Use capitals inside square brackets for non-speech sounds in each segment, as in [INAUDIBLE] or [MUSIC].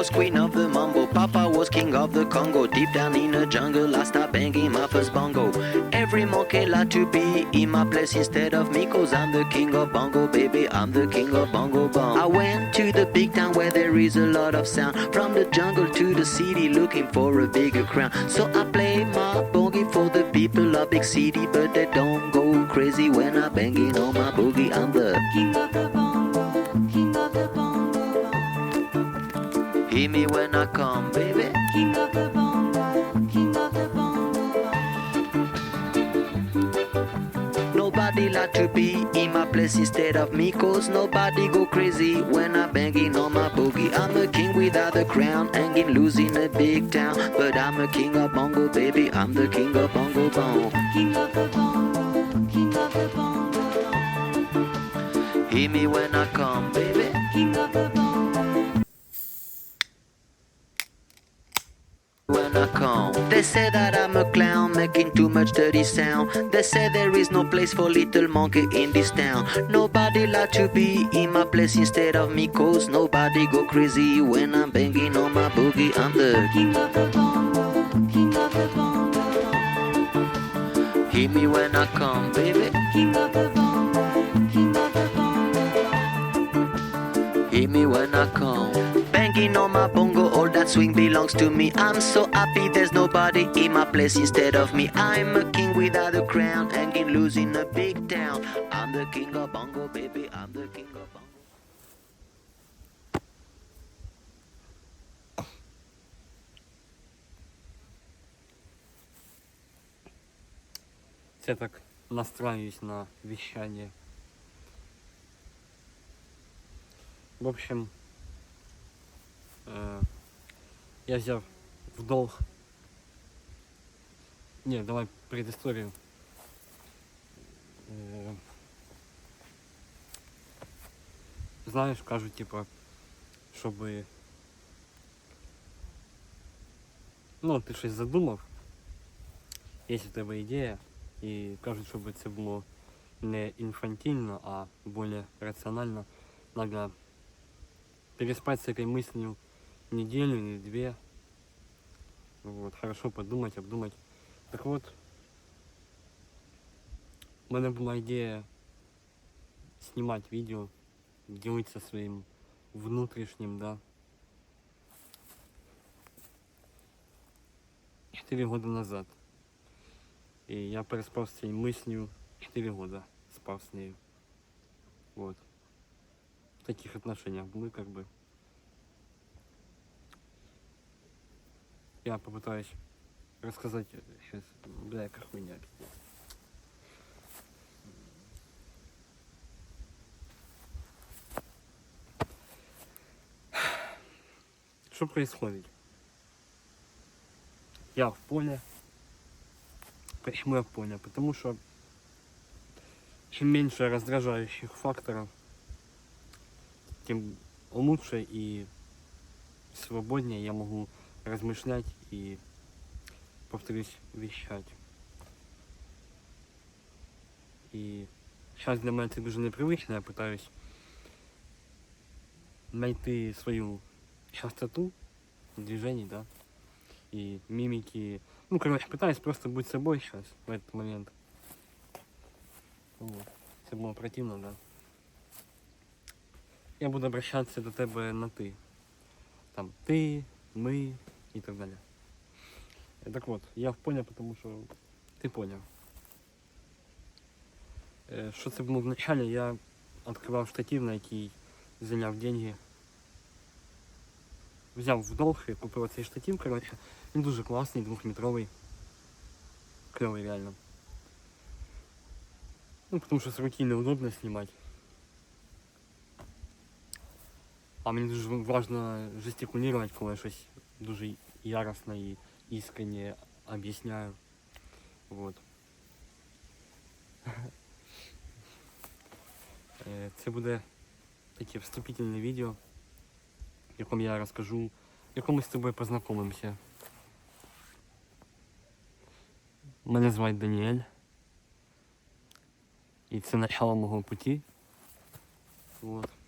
Was queen of the mambo, Papa was king of the Congo. Deep down in the jungle, I start banging my first bongo. Every monkey like to be in my place instead of me, cause I'm the king of bongo, baby. I'm the king of bongo bong. I went to the big town where there is a lot of sound. From the jungle to the city, looking for a bigger crown. So I play my boogie for the people of big city, but they don't go crazy when I'm banging on my boogie. I'm the King of the bongo, king of the bongo hear me when I come, baby. King of the bongo, king of the bongo. Nobody like to be in my place instead of me Cause nobody go crazy when I'm banging on my boogie I'm a king without a crown, hanging loose in a big town But I'm a king of bongo, baby, I'm the king of bongo bong King of the bongo, king of the bongo. Hear me when I come, baby King of the bongo. They say that I'm a clown making too much dirty sound. They say there is no place for little monkey in this town. Nobody like to be in my place instead of me, cause nobody go crazy when I'm banging on my boogie. I'm the King of the bongo, king of the bongo bong. Hear me when I come, baby. King of the bongo, king of the bongo bong. Hear me when I come. Banging on my bongo, swing belongs to me. I'm so happy there's nobody in my place instead of me. I'm a king without a crown, hanging loose in a big town. I'm the king of bongo, baby. I'm the king of bongo. Це так настраиваюсь на вещание. В общем, э, я взял в долг. Не, давай предысторию. Э, знаешь, кажуть, типа, чтобы ну, ти щось задумав, є у тебе ідея, і кажуть, щоб це було не інфантильно, а більш раціонально. Надо переспать с этой мыслью неделю или две. Вот, хорошо подумать, обдумать. Так вот, у мене була ідея знімати відео, ділитися своїм внутрішнім, да. Четыре года назад. И я переспал с этой мыслью 4 года. Спал с нею. Вот. В таких отношениях мы как бы. Я попытаюсь рассказать сейчас. Бля, как пиздец. Что происходит? Я в поле. Почему я в поле? Потому что чем меньше раздражающих факторов, тем лучше и свободнее я могу размышлять и, повторюсь, вещать. И сейчас для меня это дуже непривычно, я пытаюсь найти свою частоту движений, да, и мимики. Ну, короче, пытаюсь просто быть собой сейчас, в этот момент. Вот. Це було противно, да. Я буду обращатися до тебе на ти. Там ти, ми і так далі. Е, Так от, я в поняв, тому що ти поняв. Е, Що це було вначале, я відкривав штатив, на який зайняв деньги. Взяв в долг і купив цей штатив, коротше. Він дуже класний, двохметровий. Кльовий реально. Ну, потому что с руки неудобно снимать. А мені дуже важно жестикулировать, коли я щось дуже яростно і искренне об'ясняю. Вот. Е, Це буде таке вступительне відео, в якому я розкажу, в якому з тобою познайомимося. Мене звати Даніель. І це начало мого путі. Вот.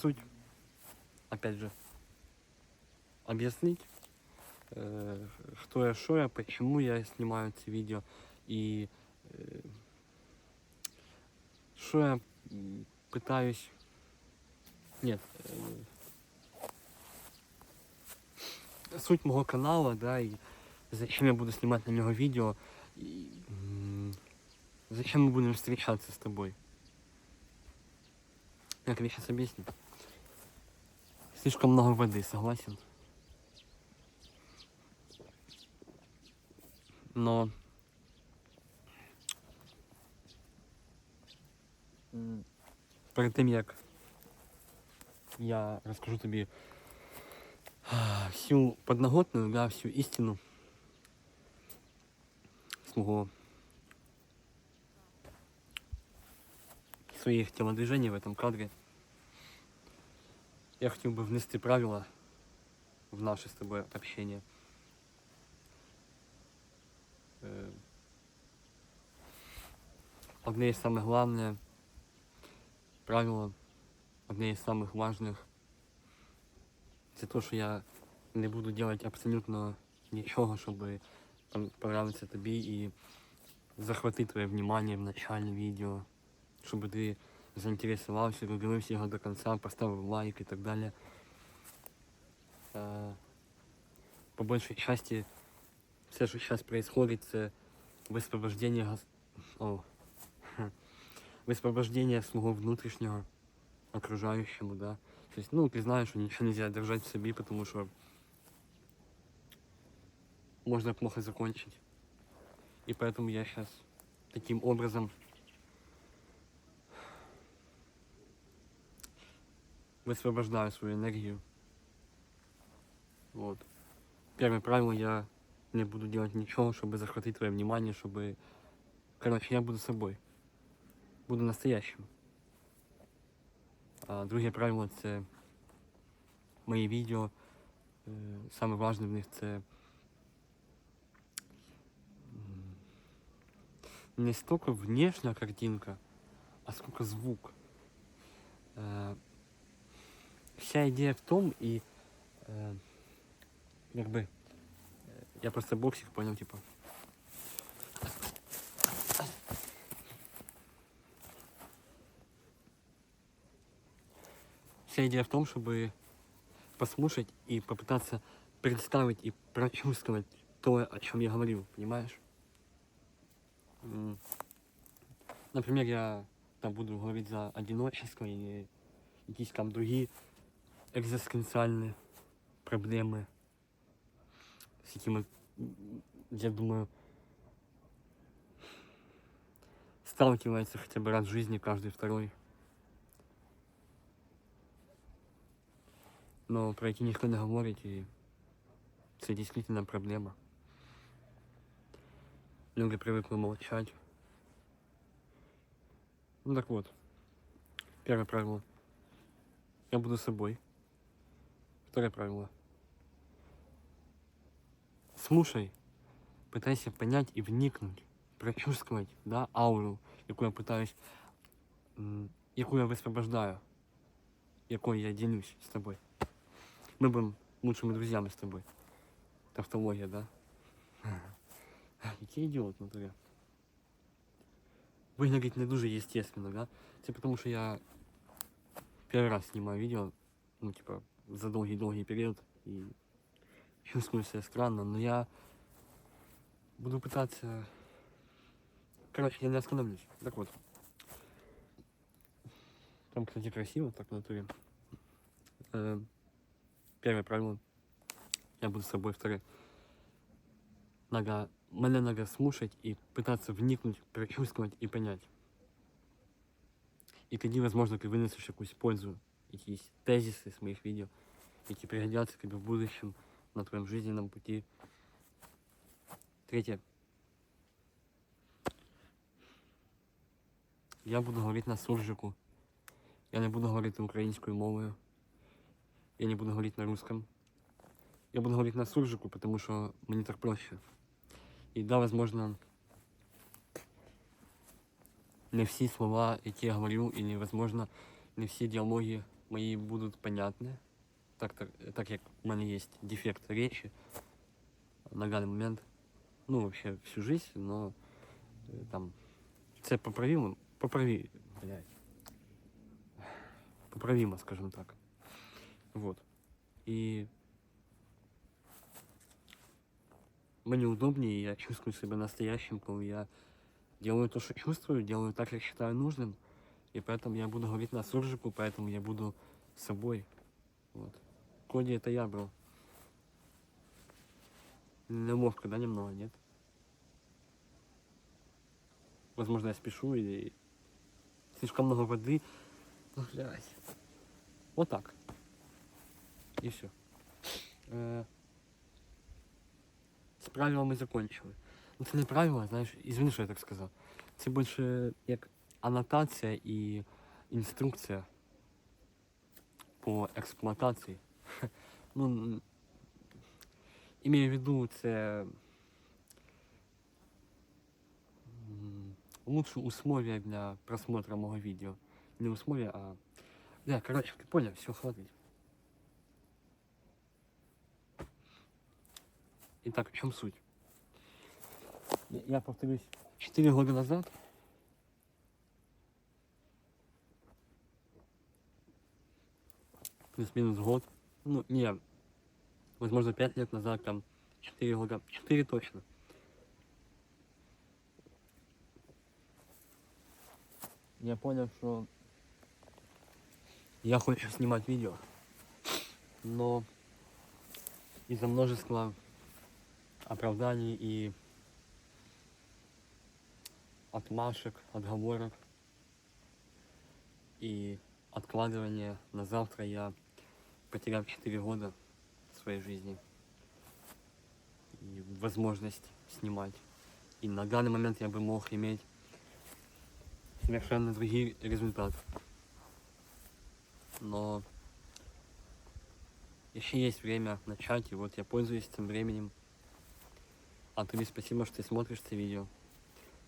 Суть, опять же, объяснить, э, кто я, что я, почему я снимаю эти видео и э, что я пытаюсь... Нет. э, суть моего канала, да, и зачем я буду снимать на него видео, и зачем мы будем встречаться с тобой. Я тебе сейчас объясню. Слишком много воды, согласен? Но м, перед тим як я розкажу тобі а, всю подноготную, да, всю істину свого своїх телодвижений в этом кадре. Я хотів би внести правила в наше з тобою общение. Е, Одне із самых главное правило, одне із самых важных, це то, що я не буду делать абсолютно нічого, щоб пон- понравиться тобі і захватити твоє внимание в начале відео, щоб ти заінтересувався, додивився його до кінця, поставив лайк і так далі. Е, По большей части все, що зараз происходит, це висвобождення газ... О. хе. [LAUGHS] висвобождення свого внутрішнього окружающему, да. То есть, ну, ты знаешь, что ничего нельзя держать в себе, потому что можно плохо закончить. И поэтому я сейчас таким образом высвобождаю свою энергию. Вот. Первое правило, я не буду делать ничего, чтобы захватить твое внимание, чтобы... Короче, я буду собой. Буду настоящим. А друге правило це мої відео. Е, Саме важне в них м, не столько внешня картинка, а сколько звук Е, Вся ідея в тому і е, якби е, я просто боксик понял, типа. Вся идея в том, чтобы послушать и попытаться представить и прочувствовать то, о чем я говорил, понимаешь? М. Например, я там буду говорить за одиночество или якісь там другі екзистенціальні проблеми, з якими, м, я думаю, сталкивается хотя бы раз в жизни каждый второй. но про які ніхто не говорить, і це дійсно проблема. Люди привыкли молчать. Ну так вот. Первое правило. Я буду собой. Второе правило. Слушай, пытайся понять и вникнуть, прочувствовать, да, ауру, яку я пытаюсь, м, яку я высвобождаю, якою я делюсь с тобой. Мы будем лучшими друзьями с тобой. Тавтология, да? Який ідіот в натурі. Виглядить не дуже естественно, да? Це потому що я первый раз снимаю видео, ну, типа, за долгий-долгий период, и чувствую себя странно, но я буду пытаться... Короче, я не остановлюсь. Так вот. Там, кстати, красиво так в натуре. Э, Первое правило. Я буду с собой. Второе. Надо, мене надо слушать и пытаться вникнуть, прочувствовать и понять. І тоді, возможно, ти якусь пользу, якісь тезиси з моїх відео, які пригодяться тобі в будущем на твоєму жизненном пути. Третє. Я буду говорити на суржику. Я не буду говорити українською мовою. Я не буду говорить на русском. Я буду говорить на суржику, потому что мне так проще. И да, возможно, не всі слова, які я говорю, і, возможно, не всі діалоги мої будуть понятні, так, так, так як в мене є дефект речі на даний момент. Ну, вообще всю жизнь, но е, там це поправимо, поправи, блядь. Поправимо, скажем так. Вот. И мне удобнее, я чувствую себя настоящим, коли я делаю то, что чувствую, делаю так, как считаю нужным. И поэтому я буду говорить на суржику, поэтому я буду собой. Вот. Коди это я, бро. Неловко, да, немного, нет? Возможно, я спешу или слишком много воды. Ну, блядь. Вот так. И все. З правилами закончили. Ну це не правила, знаєш, ізвини, що я так сказав. Це більше як анотація і інструкція по експлуатації. [LAUGHS] Ну, імею в виду, це лучше условия для просмотра мого видео. Не условия, а... Да, короче, ты понял, все, хватит. Итак, в чем суть? Я повторюсь, 4 года назад плюс-минус год, ну, не, возможно, 5 лет назад, там, 4 года, 4 точно. Я понял, что я хочу снимать видео, но из-за множества оправданий и отмашек, отговорок и откладывания на завтра я потерял 4 года своей жизни и возможность снимать. И на данный момент я бы мог иметь совершенно другие результаты. Но еще есть время начать, и вот я пользуюсь этим временем. А тебе спасибо, что ты смотришь это видео.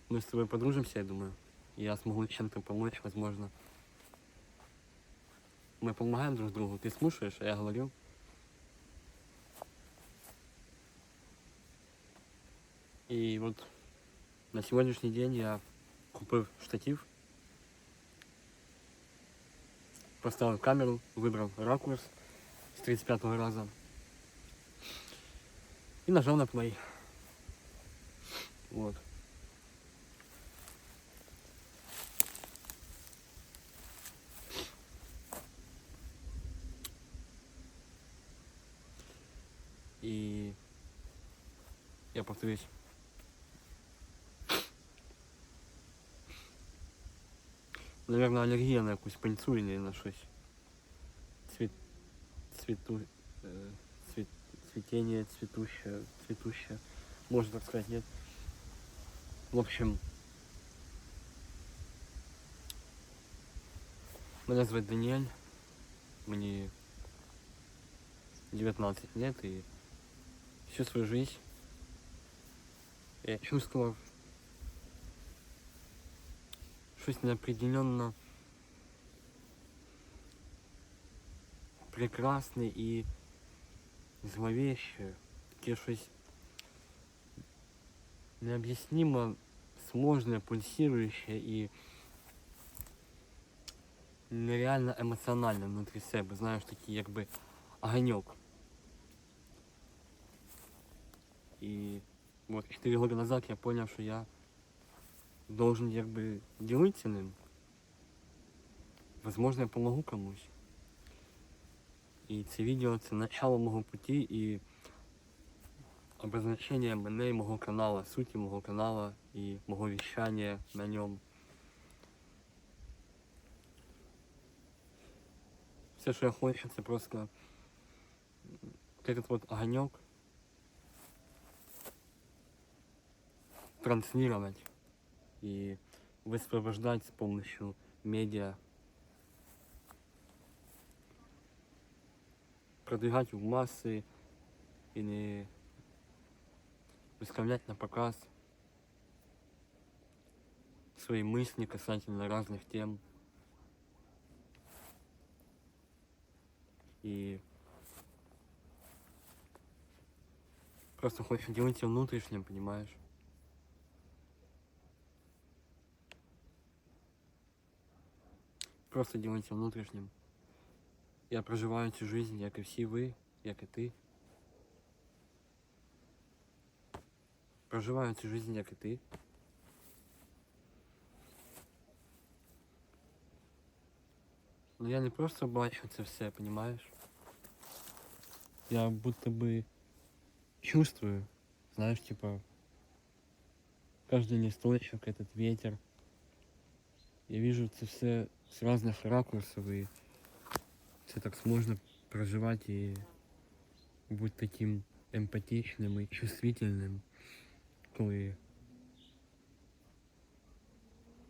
Мы с тобой подружимся, я думаю. Я смогу чем-то помочь, возможно. Мы помогаем друг другу. Ты слушаешь, а я говорю. И вот на сегодняшний день я купил штатив, поставил камеру, выбрал ракурс с 35 раза и нажал на play. Вот. И я повторюсь. Наверное, аллергія на якусь пеньцу или на щось. Цвіт... Цвіту... э, Цвіт... Цвітение, цветущее, цветущее. Можно так сказать, нет? В общем, меня зовут Даниэль, мне 19 лет, и всю свою жизнь я чувствовал щось неопределенно прекрасне і зловеще, таке щось необъяснимо сложное, пульсирующее и нереально эмоциональне внутрі себе, знаєш, такий якби огонек. И вот 4 года назад я понял, что я должен якби делиться ним. Возможно, я помогу комусь. І це відео це начало мого путі і обозначение мене і мого канала, суті мого канала і мого вещания на ньому. Все, що я хочу, це просто этот вот огонек транслировать и высвобождать с помощью медиа, продвигать в массы и не выставлять на показ свои мысли касательно разных тем. и просто хочешь делиться внутренним, понимаешь? Просто делайте внутрішнім. Я проживаю цю жизнь, як і всі ви, як і ти. Проживаю цю жизнь, як і ти. Ну я не просто бачу це все, понимаешь? Я будто бы чувствую, знаешь, типа, каждый листочек, этот ветер. Я вижу це все з різних ракурсів і це так можна проживати і бути таким емпатичним і чувствительним, коли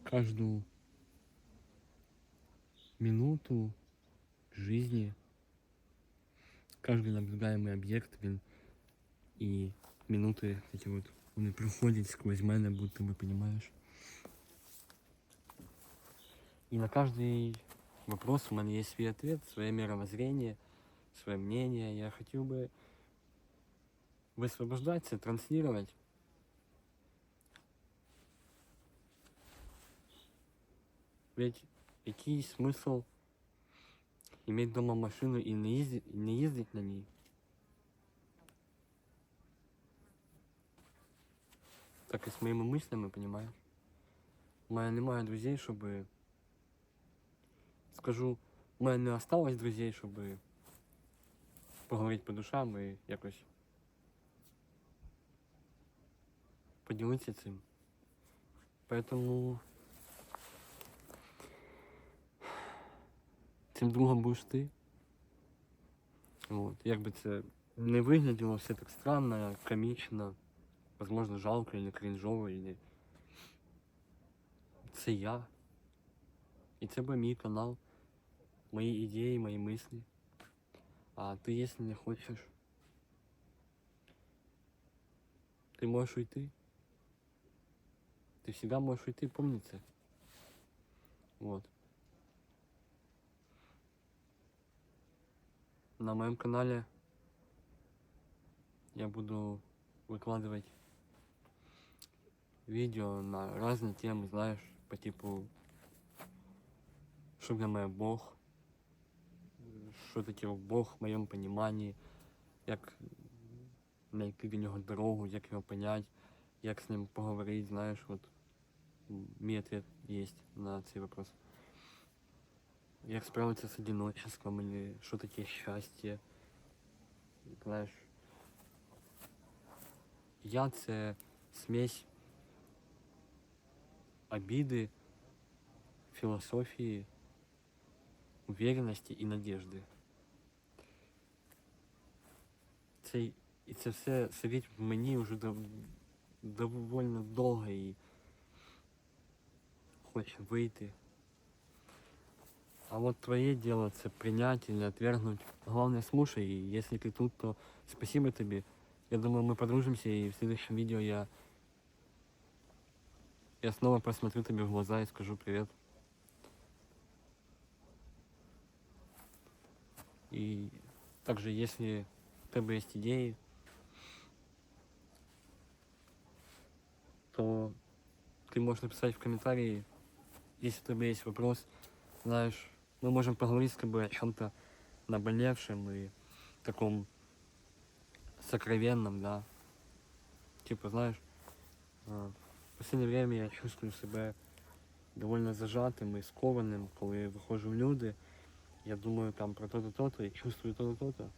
кожну минуту жизни, каждый наблюдаемый объект, він і минуты эти вот, вони проходять сквозь мене, будто бы, понимаешь? И на каждый вопрос у меня есть свой ответ, свое мировоззрение, свое мнение. Я хотел бы высвобождаться, транслировать. Ведь який смысл иметь дома машину и не ездить, не ездить на ней? Так и с моими мыслями, понимаешь? У мене немає друзей, щоб скажу, у мене не осталось друзей, щоб поговорити по душам і якось поділитися цим. Поэтому цим другом будеш ти. Вот. Як би це не вигляділо все так странно, комічно, возможно, жалко или крінжово, или це я. І це буде мій канал, мої ідеї, мої мислі. А ти, якщо не хочеш, ти можеш уйти. Ти всегда можеш уйти, помни це. Вот. На моем канале я буду выкладывать видео на разные темы, знаешь, по типу что для меня Бог, що таке Бог в моєму понимании, як знайти до нього дорогу, як його понять, як з ним поговорити, знаєш, от мій ответ є на цей вопрос. Як справитися з одиночеством, или що таке щастя, знаєш. Я це смесь обиды, философии, уверенности і надежди. Це, і це все сидить в мені вже дов, довольно довго і хоче вийти. А вот твое дело це принять или отвергнуть. Главное слушай, и если ты тут, то спасибо тебе. Я думаю, мы подружимся, и в следующем видео я, я снова посмотрю тебе в глаза и скажу привет. И также, если у тебя есть идеи, то ты можешь написать в комментарии, если у тебя есть вопрос, знаешь, мы можем поговорить с тобой о чем-то наболевшем и таком сокровенном, да. Типа, знаешь, а, в последнее время я чувствую себя довольно зажатым и скованным, коли виходжу в люди. Я думаю там про то-то, то-то, и чувствую то-то, то-то.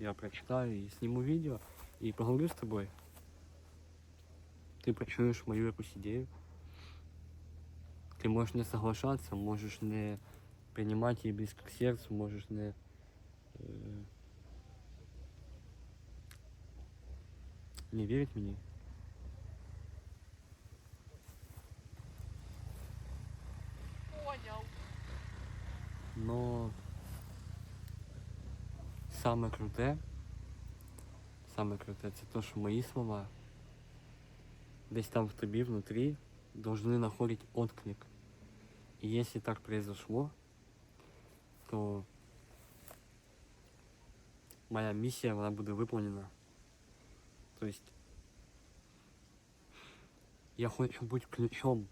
Я прочитаю и сниму видео, и поговорю с тобой. Ты почуешь мою якусь ідею. Ты можешь не соглашаться, можешь не принимать ее близко к сердцу, можешь не... э, не верить мне. Понял. Но саме круте, саме круте це то, що мої слова десь там в тобі внутрі должны находить отклик. И если так произошло, то моя миссия, вона буде виповнена. Тобто я хочу бути ключом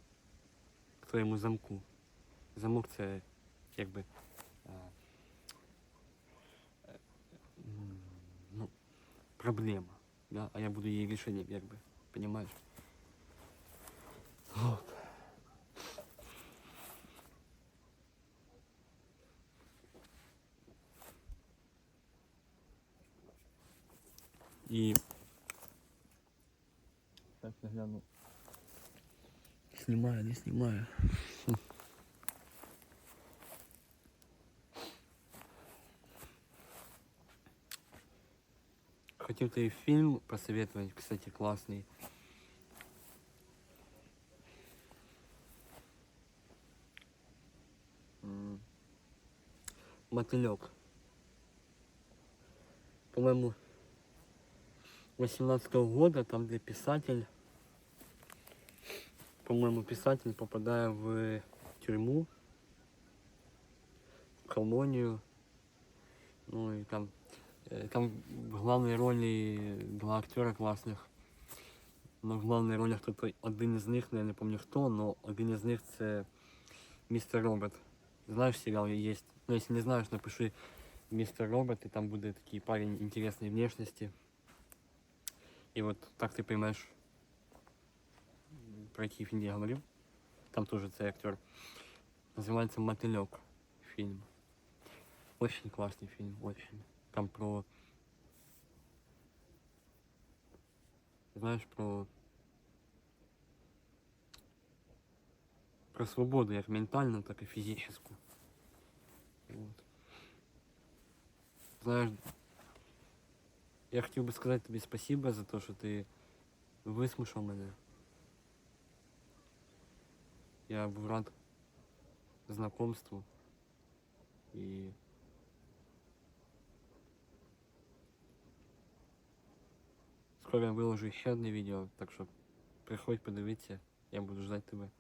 к твоєму замку. Замок це якби. проблема. Да? А я буду її рішенням, якби. Понимаєш? Вот. И так я гляну. Снимаю, не снимаю. [LAUGHS] Хотел тебе фильм посоветовать, кстати, классный. Мотылек. По-моему, 18 года, там где писатель, по-моему, писатель, попадая в тюрьму, в колонию, ну и там, там в главной роли два актера классных. Но в главной роли хто-то один із них, ну, я не пам'ятаю хто, но один із них це містер Робот. Знаєш, серіал є. Ну, якщо не знаєш, напиши мистер Робот, и там будет такие парень интересной внешности. И вот так ты понимаешь, про який фильм я говорил. Там тоже цей актер. Называется Мотылек фильм. Очень классный фильм, очень. Там про... Знаешь, про... Про свободу, як ментальну, так і фізичну. Вот. Знаєш, я хотів би сказати тобі спасибо за те, що ти вислухав мене. Я був рад знакомству і скоро я виложу ще одне відео, так що приходь подивитися, я буду ждать тебе.